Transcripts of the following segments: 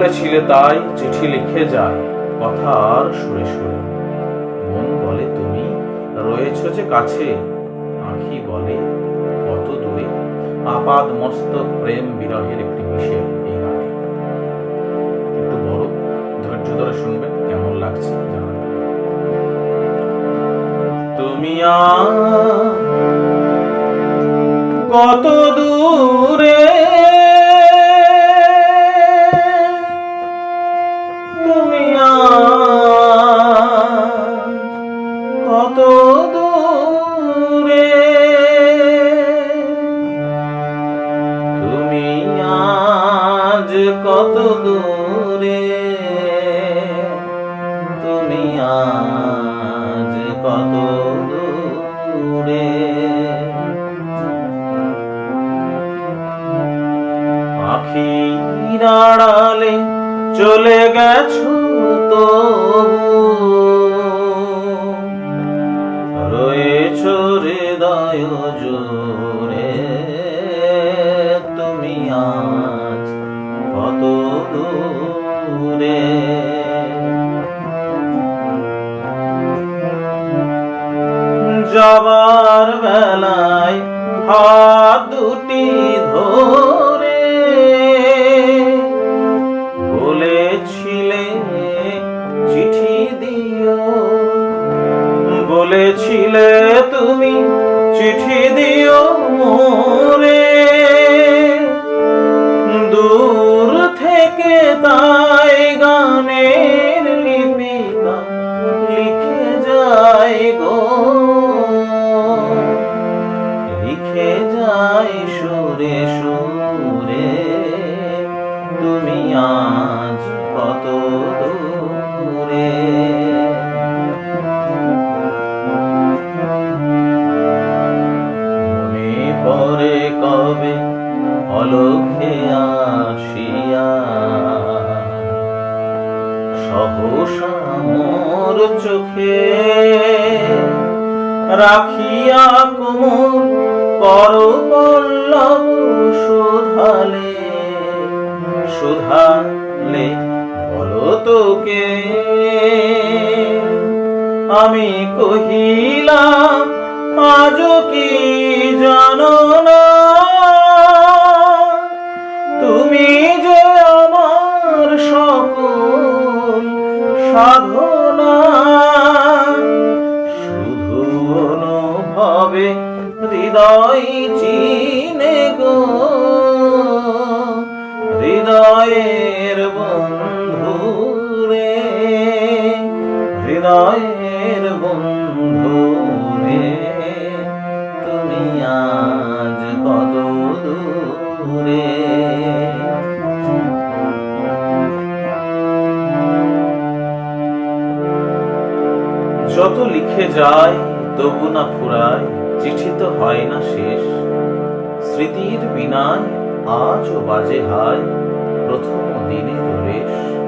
বলেছিলে তাই চিঠি লিখে যায় কথার সুরে সুরে। মন বলে তুমি, রয়েছ যে কাছে, আঁখি বলে কত দূরে। আপাদ মস্তক প্রেম বিরহের একটি মিশেল এই গানে একটু বড় ধৈর্য ধরে শুনবেন কেমন লাগছে তুমি কত দূরে কত দূরে। তুমি আজ কত দূরে। তুমি আজ কত দূরে। আখি আড়ালে চলে গেছো তো জোরে তুমি আজ কত দূরে? যাবার বেলায় হাত দুটি ধরে বলেছিলে চিঠি দিও। বলেছিলে চিঠি দিও সহসা চোখে রাখিয়া কোমর কর পল্লব সুধালে সুধালে বলো তোকে। আমি কহিলাম, আজও কি জানো না? হৃদয় চিনে গো। হৃদয়ের বন্ধু রে হৃদয়ের বন্ধু রে তুমি আজ কত দূরে। যত লিখে যায়, তবু না ফুরায় চিঠি তো হয় না শেষ। স্মৃতির বিনায় আজও বাজে হায় প্রথম দিনের রেশ।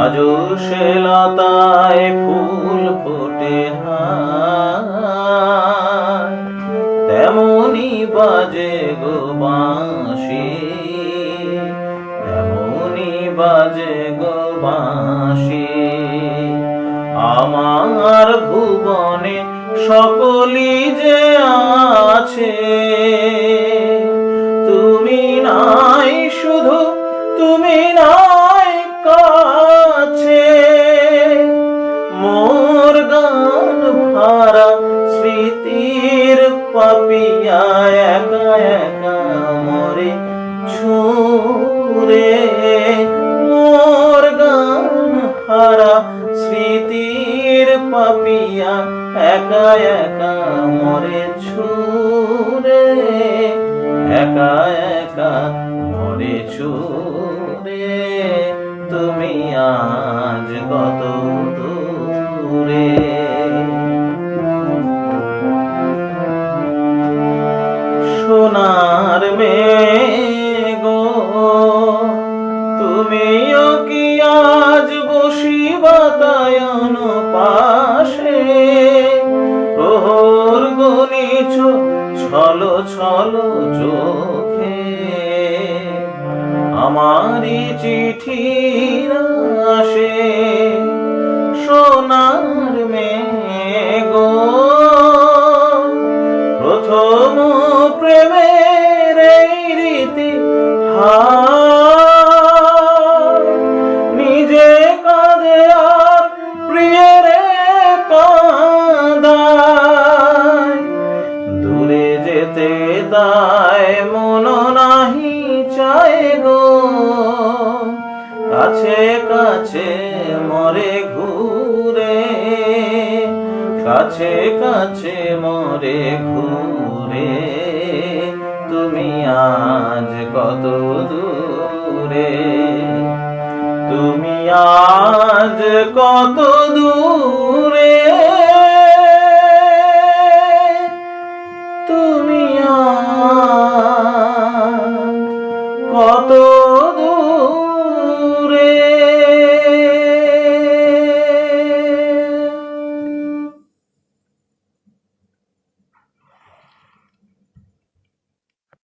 আজও সে লতায় ফুল ফোটে তেমনি বাজে গো বাঁশি। তেমনি বাজে গো বাঁশি। আমার ভুবনে সকলি যে আছে তুমি নাই কাছে। মোর গান ভারা স্মৃতির পাপিয়া, একা একা মরে ছুরে মোর গান হারা স্মৃতির পাপিয়া, একা একা মরে ছুরে একা একা মরে ছুরে দূরে তুমি আজ কত দূরে। সোনার গো তুমিও কি আজ বসি বাতায়ন পাশে? প্রহর গণিছ ছলো ছলো চোখ চিঠি আসে সোনার মেঘো। প্রথম প্রেমের কাছে কাছে মরে ঘুরে, কাছে কাছে মরে ঘুরে। তুমি আজ কত দূরে? তুমি আজ কত দূরে? তুমি কত